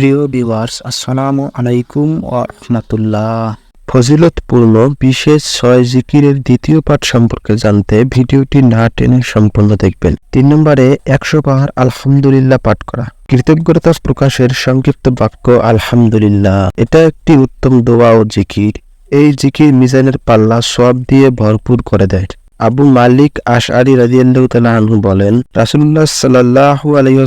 প্রিয় ভিউয়ার্স আসসালামু আলাইকুম ওয়া ফজিলতপূর্ণ বিশেষ ছয় জিকিরের দ্বিতীয় পাঠ সম্পর্কে জানতে ভিডিওটি না টেনে সম্পূর্ণ দেখবেন। তিন নম্বরে, একশো বার আলহামদুলিল্লাহ পাঠ করা। কৃতজ্ঞতা প্রকাশের সংক্ষিপ্ত বাক্য, আলহামদুলিল্লাহ। এটা একটি উত্তম দোয়া ও জিকির। এই জিকির মিজানের পাল্লা সব দিয়ে ভরপুর করে দেয়। আবু মালিক আশআরি রাদিয়াল্লাহু তাআলা আনহু বলেন, রাসূলুল্লাহ সাল্লাল্লাহু আলাইহি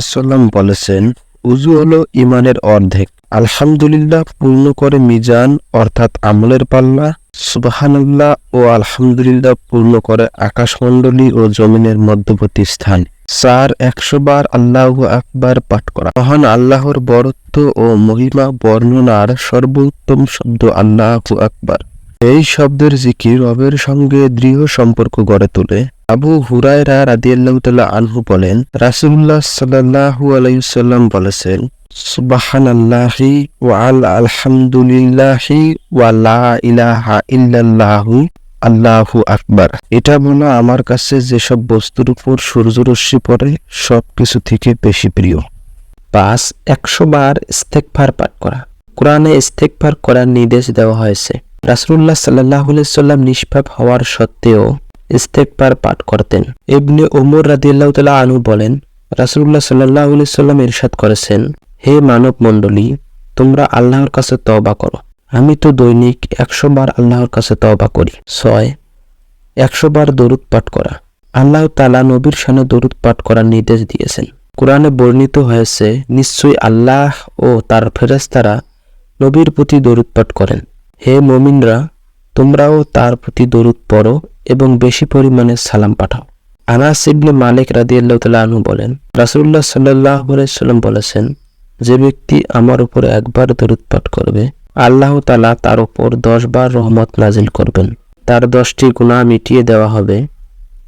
বলেছেন উজু হলো ইমানের অর্ধেক। আলহামদুলিল্লাহ পূর্ণ করে মিজান, অর্থাৎ আমলের পাল্লা। সুবহানাল্লাহ ও আলহামদুলিল্লাহ পূর্ণ করে আকাশমণ্ডলী ও জমিনের মধ্যবর্তী স্থান। চার একশো বার আল্লাহ আকবার পাঠ করা। মহান আল্লাহর বরত্ব ও মহিমা বর্ণনার সর্বোত্তম শব্দ আল্লাহ আকবার। এই শব্দের জিকির রবের সঙ্গে দৃঢ় সম্পর্ক গড়ে তোলে। আবু হুরায়রা রাদিয়াল্লাহু তাআলা আনহু বলেন, রাসূলুল্লাহ সাল্লাল্লাহু আলাইহি সাল্লাম বলেছেন, সুবহানাল্লাহি ওয়া আল আলহামদুলিল্লাহি ইলাহা ইল্লাল্লাহু আল্লাহু আকবার। এটা আমার কাছে যেসব বস্তুর উপর সূর্যরশ্মি পড়ে সব কিছু থেকে বেশি প্রিয়। পাঁচ, একশো বার ইস্তেকফার পাঠ করা। কোরআনে ইস্তেকফার করার নির্দেশ দেওয়া হয়েছে। রাসূলুল্লাহ সাল্লাহ সাল্লাম নিষ্পাপ হওয়ার সত্ত্বেও ইস্তেকফার পাঠ করতেন। ইবনে ওমর রাদিয়াল্লাহ তালা আনু বলেন, রাসূলুল্লাহ সাল্লাহ সাল্লাম ইরশাদ করেছেন, হে মানব মণ্ডলী তোমরা আল্লাহর কাছে তবা করো। আমি তো দৈনিক একশো বার আল্লাহর কাছে তওবা করি। ছয়, একশো বার দরুদ পাঠ করা। আল্লাহ তালা নবীর সানে দরুদ পাঠ করার নির্দেশ দিয়েছেন। কোরআনে বর্ণিত হয়েছে, নিশ্চয়ই আল্লাহ ও তার ফেরেস্তারা নবীর প্রতি দরুদ পাঠ করেন। হে মমিনরা, তোমরাও তার প্রতি দরুদ পড়ো এবং বেশি পরিমাণে সালাম পাঠাও। আনাস ইবনে মালিক রাদিয়াল্লাহু তাআলা বলেন রাসুল্লাহ আলাইহি সাল্লাম বলেছেন, যে ব্যক্তি আমার উপর একবার দরুদ পাঠ করবে, আল্লাহ তালা তার উপর দশ বার রহমত নাজিল করবেন। তার দশটি গুনাহ মিটিয়ে দেওয়া হবে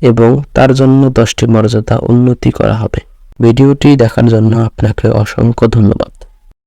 এবং তার জন্য দশটি মর্যাদা উন্নতি করা হবে। ভিডিওটি দেখার জন্য আপনাকে অসংখ্য ধন্যবাদ।